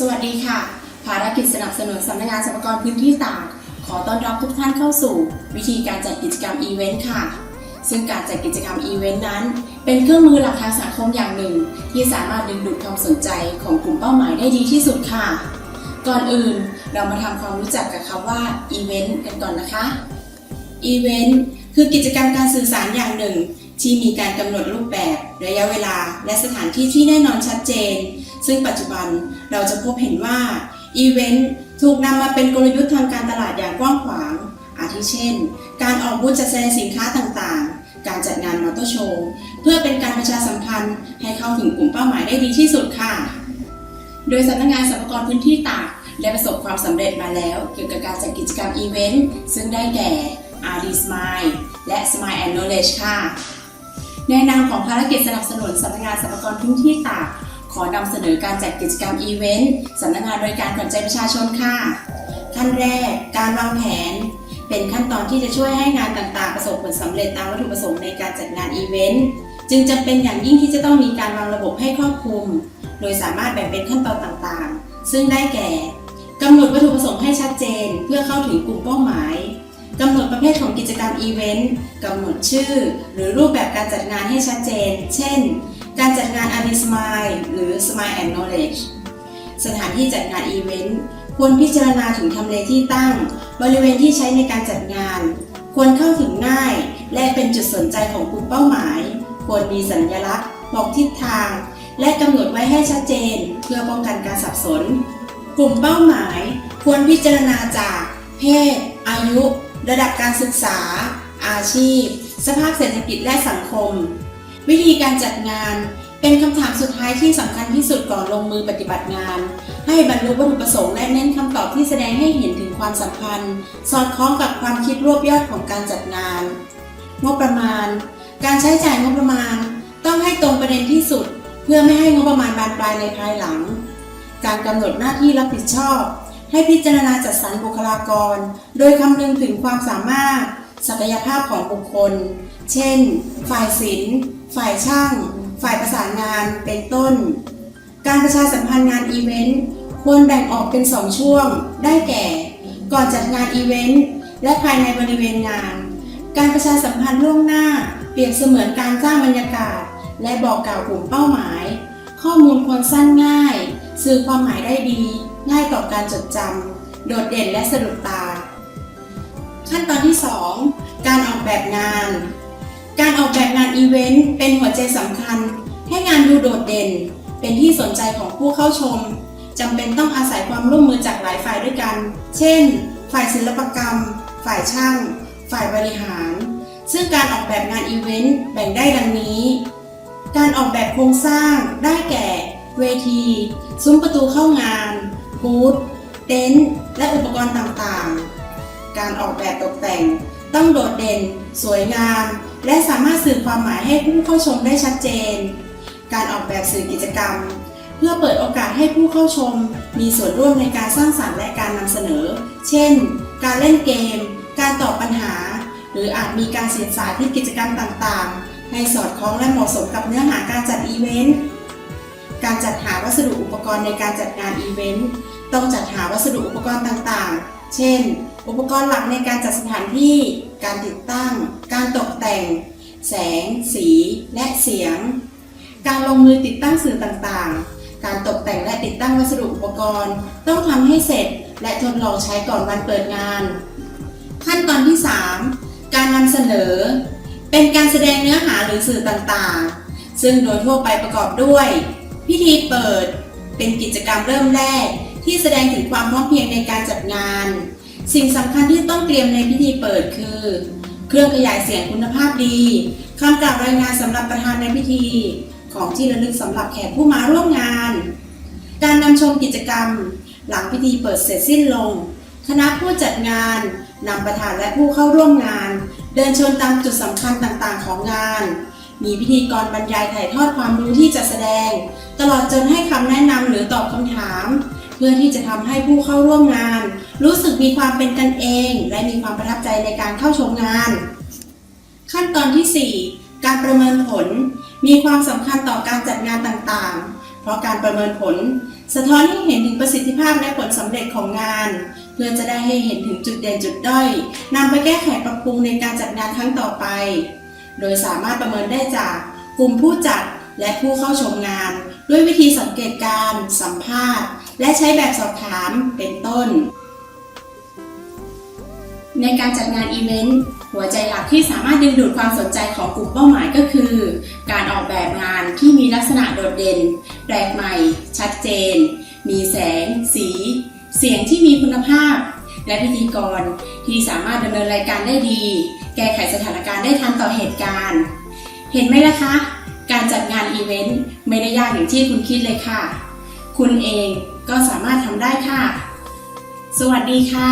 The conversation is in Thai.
สวัสดีค่ะ ภารกิจสนับสนุนสำนักงานสรรพากรพื้นที่ตากขอต้อนรับทุกท่านเข้าสู่ วิธีการจัดกิจกรรมอีเวนต์ค่ะ ซึ่งการจัดกิจกรรมอีเวนต์นั้น เป็นเครื่องมือหลักทางสังคมอย่างหนึ่ง ที่สามารถดึงดูดความสนใจของกลุ่มเป้าหมายได้ดีที่สุดค่ะ ก่อนอื่นเรามาทำความรู้จักกับคำว่าอีเวนต์กันก่อนนะคะอีเวนต์คือกิจกรรมการสื่อสารอย่างหนึ่ง ที่มีการกำหนดรูปแบบ ระยะเวลา และสถานที่ที่แน่นอนชัดเจน ซึ่งปัจจุบันเราจะพบเห็นว่าอีเวนต์ถูกนำมาเป็นกลยุทธ์ทางการตลาดอย่างกว้างขวาง อาทิเช่น การออกบูธจัดแสดงสินค้าต่างๆ การจัดงานมอเตอร์โชว์เพื่อเป็นการประชาสัมพันธ์ให้เข้าถึงกลุ่มเป้าหมายได้ดีที่สุดค่ะ โดยสำนักงานสรรพากรพื้นที่ตากได้ประสบความสำเร็จมาแล้ว เกี่ยวกับการจัดกิจกรรมอีเวนต์ซึ่งได้แก่ RD Smile และ Smile and Knowledge ค่ะ ในนามของภารกิจสนับสนุนสำนักงานสรรพากรพื้นที่ตาก ขอนำเสนอการจัดกิจกรรมอีเวนต์สำนักงานบริการขวัญใจประชาชนค่ะ ขั้นแรกการวางแผน เป็นขั้นตอนที่จะช่วยให้งานต่างๆ ประสบผลสำเร็จตามวัตถุประสงค์ในการจัดงานอีเวนต์จึงจำเป็นอย่างยิ่งที่จะต้องมีการวางระบบให้ครอบคลุม โดยสามารถแบ่งเป็นขั้นตอนต่างๆ ซึ่งได้แก่กำหนดวัตถุประสงค์ให้ชัดเจน เพื่อเข้าถึงกลุ่มเป้าหมายกำหนดประเภทของกิจกรรมอีเวนต์กำหนดชื่อ หรือรูปแบบการจัดงานให้ชัดเจน เช่น การจัดงาน a d i Smile หรือ Smile and Knowledge สถานที่จัดงานอีเวนต์ควรพิจารณาถึงทำเลที่ตั้ง บริเวณที่ใช้ในการจัดงาน ควรเข้าถึงง่าย และเป็นจุดสนใจของกลุ่มเป้าหมาย ควรมีสัญลักษณ์ บอกทิศทาง และกำหนดไว้ให้ชัดเจน เพื่อป้องกันการสับสน กลุ่มเป้าหมาย ควรพิจารณาจาก เพศ อายุ ระดับการศึกษา อาชีพ สภาพเศรษฐกิจและสังคม วิธีการจัดงาน เป็นคำถามสุดท้ายที่สำคัญที่สุดก่อนลงมือปฏิบัติงาน ให้บรรลุวัตถุประสงค์และเน้นคำตอบที่แสดงให้เห็นถึงความสัมพันธ์ สอดคล้องกับความคิดรวบยอดของการจัดงาน งบประมาณ การใช้จ่ายงบประมาณ ต้องให้ตรงประเด็นที่สุด เพื่อไม่ให้งบประมาณบานปลายในภายหลัง การกำหนดหน้าที่รับผิดชอบ ให้พิจารณาจัดสรรบุคลากร โดยคำนึงถึงความสามารถ ศักยภาพของบุคคล เช่น ฝ่ายศิลป์ ฝ่ายช่าง ฝ่ายประสานงานเป็นต้น การประชาสัมพันธ์งานอีเวนต์ควรแบ่งออกเป็น 2 ช่วง ได้แก่ ก่อนจัดงานอีเวนต์และภายในบริเวณงาน การประชาสัมพันธ์ล่วงหน้า เปรียบเสมือนการสร้างบรรยากาศ และบอกกล่าวกลุ่มเป้าหมาย ข้อมูลควรสั้นง่าย สื่อความหมายได้ดี ง่ายต่อการจดจำโดดเด่นและสะดุดตา ขั้นตอนที่ 2 การออกแบบงาน การออกแบบงานอีเวนต์เป็นหัวใจสำคัญ ให้งานดูโดดเด่น เป็นที่สนใจของผู้เข้าชมจำเป็นต้องอาศัยความร่วมมือจากหลายฝ่ายด้วยกัน เช่น ฝ่ายศิลปกรรม ฝ่ายช่าง ฝ่ายบริหาร ซึ่งการออกแบบงานอีเวนต์แบ่งได้ดังนี้ การออกแบบโครงสร้าง ได้แก่ เวที ซุ้มประตูเข้างาน บูธ เต็นท์ และอุปกรณ์ต่างๆ การออกแบบตกแต่ง ต้องโดดเด่น สวยงาม และสามารถสื่อความหมายให้ผู้เข้าชมได้ชัดเจน การออกแบบสื่อกิจกรรม เพื่อเปิดโอกาสให้ผู้เข้าชม มีส่วนร่วมในการสร้างสรรค์และการนำเสนอ เช่น การเล่นเกม การตอบปัญหา หรืออาจมีการสื่อสารที่กิจกรรมต่างๆ ให้สอดคล้องและเหมาะสมกับเนื้อหาการจัดอีเวนต์การจัดหาวัสดุอุปกรณ์ในการจัดงานอีเวนต์ ต้องจัดหาวัสดุอุปกรณ์ต่างๆ เช่น อุปกรณ์หลักในการจัดสถานที่ การติดตั้ง การตกแต่ง แสง สี และเสียง การลงมือติดตั้งสื่อต่างๆ การตกแต่งและติดตั้งวัสดุอุปกรณ์ ต้องทำให้เสร็จ และทดลองใช้ก่อนวันเปิดงาน ขั้นตอนที่ 3 การนำเสนอ เป็นการแสดงเนื้อหาหรือสื่อต่างๆ ซึ่งโดยทั่วไปประกอบด้วย พิธีเปิด เป็นกิจกรรมเริ่มแรกที่แสดงถึงความพร้อมเพียงในการจัดงาน สิ่งสำคัญที่ต้องเตรียมในพิธีเปิดคือ เครื่องขยายเสียงคุณภาพดีคำกล่าวรายงานสำหรับประธานในพิธี ของที่ระลึกสำหรับแขกผู้มาร่วมงาน การนำชมกิจกรรม หลังพิธีเปิดเสร็จสิ้นลง คณะผู้จัดงานนำประธานและผู้เข้าร่วมงาน เดินชมตามจุดสำคัญต่างๆ ของงาน มีพิธีกรบรรยายถ่ายทอดความรู้ที่จะแสดง ตลอดจนให้คำแนะนำหรือตอบคำถาม เพื่อที่จะทำให้ผู้เข้าร่วมงาน รู้สึกมีความเป็นกันเอง และมีความประทับใจในการเข้าชมงาน ขั้นตอนที่ 4 การประเมินผล มีความสำคัญต่อการจัดงานต่างๆ เพราะการประเมินผล สะท้อนให้เห็นถึงประสิทธิภาพและผลสำเร็จของงาน เพื่อจะได้ให้เห็นถึงจุดเด่นจุดด้อยนำไปแก้ไขปรับปรุงในการจัดงานครั้งต่อไป โดยสามารถประเมินได้จากกลุ่มผู้จัดและผู้เข้าชมงาน ด้วยวิธีสังเกตการ สัมภาษณ์ และใช้แบบสอบถามเป็นต้น ในการจัดงานอีเวนต์หัวใจหลักที่สามารถดึงดูดความสนใจของกลุ่มเป้าหมายก็คือ การออกแบบงานที่มีลักษณะโดดเด่น แปลกใหม่ ชัดเจน มีแสง สี เสียงที่มีคุณภาพ และพิธีกรที่สามารถดำเนินรายการได้ดี แก้ไขสถานการณ์ได้ทันต่อเหตุการณ์ เห็นไหมล่ะคะ การจัดงานอีเวนต์ไม่ได้ยากอย่างที่คุณคิดเลยค่ะ คุณเองก็สามารถทำได้ค่ะ สวัสดีค่ะ